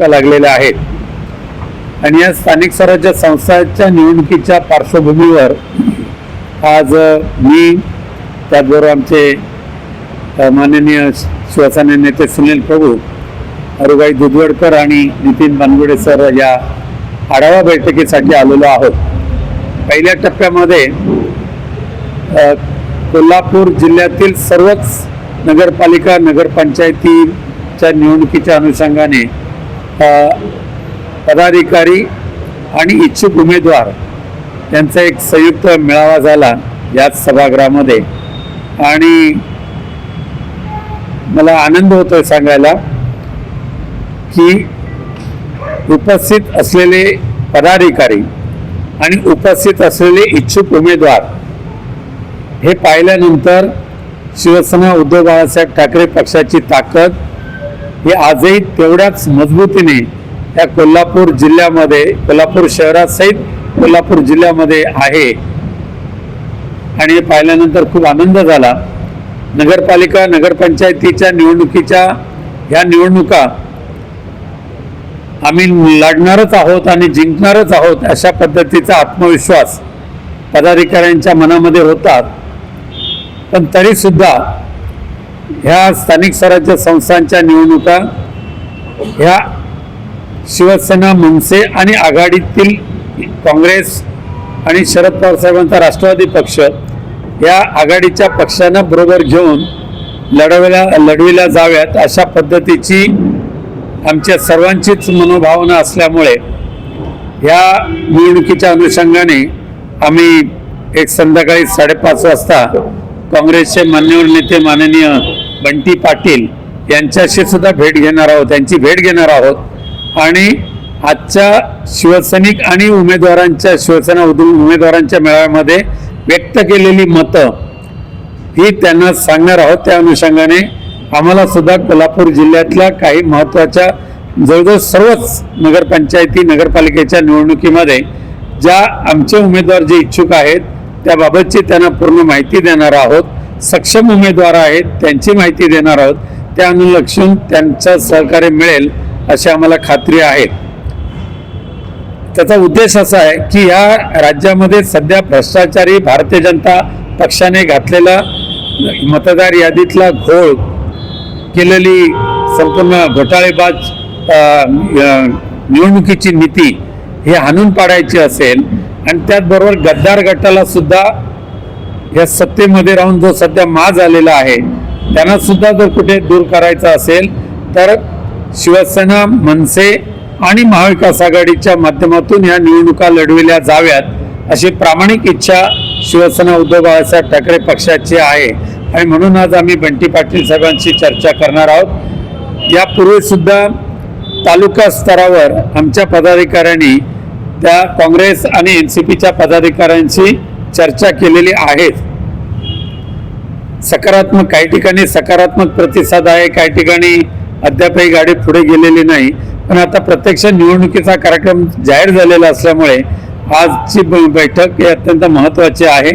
लागलेल्या आहेत. आणि या स्थानिक स्वराज्य संस्थांच्या निवडणुकीच्या पार्श्वभूमीवर आज मी त्याचबरोबर आमचे माननीय शिवसेना नेते सुनील प्रभू अरुबाई दुधवडकर आणि नितीन बानगुडे सर या आढावा बैठकीसाठी आलेलो आहोत. पहिल्या टप्प्यामध्ये कोल्हापूर जिल्ह्यातील सर्वच नगरपालिका नगरपंचायतीच्या निवडणुकीच्या अनुषंगाने पदाधिकारी आणि इच्छुक उमेदवार यांचा एक संयुक्त मेळावा झाला याच सभागृहामध्ये. आणि मला आनंद होतोय सांगायला की उपस्थित असलेले पदाधिकारी आणि उपस्थित असलेले इच्छुक उमेदवार हे पाहिल्यानंतर शिवसेना उद्धव बाळासाहेब ठाकरे पक्षाची ताकद हे आजही तेवढ्याच मजबूतीने या कोल्हापूर जिल्ह्यामध्ये कोल्हापूर शहरासहित कोल्हापूर जिल्ह्यामध्ये आहे. आणि हे पाहिल्यानंतर खूप आनंद झाला. नगरपालिका नगरपंचायतीच्या निवडणुकीच्या ह्या निवडणुका आम्ही लढणारच आहोत आणि जिंकणारच आहोत अशा पद्धतीचा आत्मविश्वास पदाधिकाऱ्यांच्या मनामध्ये होता. पण तरी सुद्धा ह्या स्थानिक स्वराज्य संस्थांच्या निवडणुका ह्या शिवसेना मनसे आणि आघाडीतील काँग्रेस आणि शरद पवार साहेबांचा राष्ट्रवादी पक्ष या आघाडीच्या पक्षांना बरोबर घेऊन लढवल्या लढविल्या जाव्यात अशा पद्धतीची आमच्या सर्वांचीच मनोभावना असल्यामुळे ह्या निवडणुकीच्या अनुषंगाने आम्ही एक संध्याकाळी साडेपाच वाजता काँग्रेसचे मान्यवर नेते माननीय बंटी पाटील यांच्याशी सुद्धा भेट घेणार आहोत त्यांची भेट घेणार आहोत. आणि आजच्या शिवसैनिक आणि उमेदवारांच्या शिवसेना उद- उमेदवारांच्या मेळाव्यामध्ये व्यक्त केलेली मतं ही त्यांना सांगणार आहोत. त्या अनुषंगाने आम्हाला सुद्धा कोल्हापूर जिल्ह्यातल्या काही महत्त्वाच्या जवळजवळ सर्वच नगरपंचायती नगरपालिकेच्या निवडणुकीमध्ये ज्या आमचे उमेदवार जे इच्छुक आहेत त्याबाबतची त्यांना पूर्ण माहिती देणार आहोत. सक्षम उमेदवार आहेत त्यांची माहिती देणार आहोत. त्या अनुलक्षून त्यांचं सहकार्य मिळेल अशी आम्हाला खात्री आहे. त्याचा उद्देश असा आहे की या राज्यामध्ये सध्या भ्रष्टाचारी भारतीय जनता पक्षाने घातलेला मतदार यादीतला घोळ केलेली संपूर्ण घोटाळेबाज निवडणुकीची नीती हे हाणून पाडायची असेल आणि त्याचबरोबर गद्दार गटाला सुद्धा या सत्तेमध्ये राहून जो सध्या माज आलेला आहे त्यांना सुद्धा जर कुठे दूर करायचा असेल तर शिवसेना मनसे आणि महाविकास आघाडीच्या माध्यमातून या निवडणुका लढविल्या जाव्यात अशी प्रामाणिक इच्छा शिवसेना उद्धव बाळासाहेब ठाकरे पक्षाची आहे. आणि म्हणून आज आम्ही बंटी पाटील साहेबांशी चर्चा करणार आहोत. यापूर्वीसुद्धा तालुका स्तरावर आमच्या पदाधिकाऱ्यांनी त्या काँग्रेस आणि एन सी पीच्या पदाधिकाऱ्यांशी चर्चा केलेली आहे. सकारात्मक काही ठिकाणी सकारात्मक प्रतिसाद आहे काही ठिकाणी अद्यापही गाडी पुढे गेलेली नाही. पण आता प्रत्यक्ष निवडणुकीचा कार्यक्रम जाहीर झालेला असल्यामुळे आजची ब- बैठक ही अत्यंत महत्त्वाची आहे.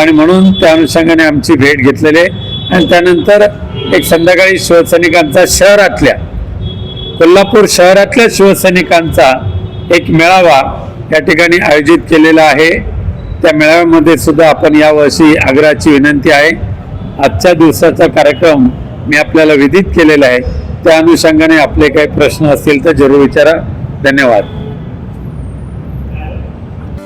आणि म्हणून त्या अनुषंगाने आमची भेट घेतलेली आहे. आणि त्यानंतर एक संध्याकाळी शिवसैनिकांचा शहरातल्या कोल्हापूर शहरातल्या शिवसैनिकांचा एक मेळावा या ठिकाणी आयोजित केलेला आहे. त्या मेळाव्यामध्ये सुद्धा आपण यावर्षी आग्रहाची विनंती आहे. आजच्या दिवसाचा कार्यक्रम मी आपल्याला विदित केलेला आहे. त्या अनुषंगाने आपले काही प्रश्न असतील तर जरूर विचारा. धन्यवाद.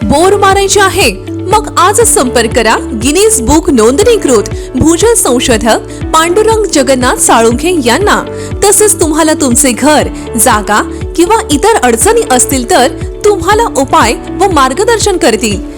बोर मारायचे आहे? मग आजच संपर्क करा. गिनीज बुक नोंदणीकृत भूजल संशोधक पांडुरंग जगन्नाथ साळुंखे यांना. तसेच तुम्हाला तुमचे घर जागा किंवा इतर अडचणी असतील तर तुम्हाला उपाय व मार्गदर्शन करतील.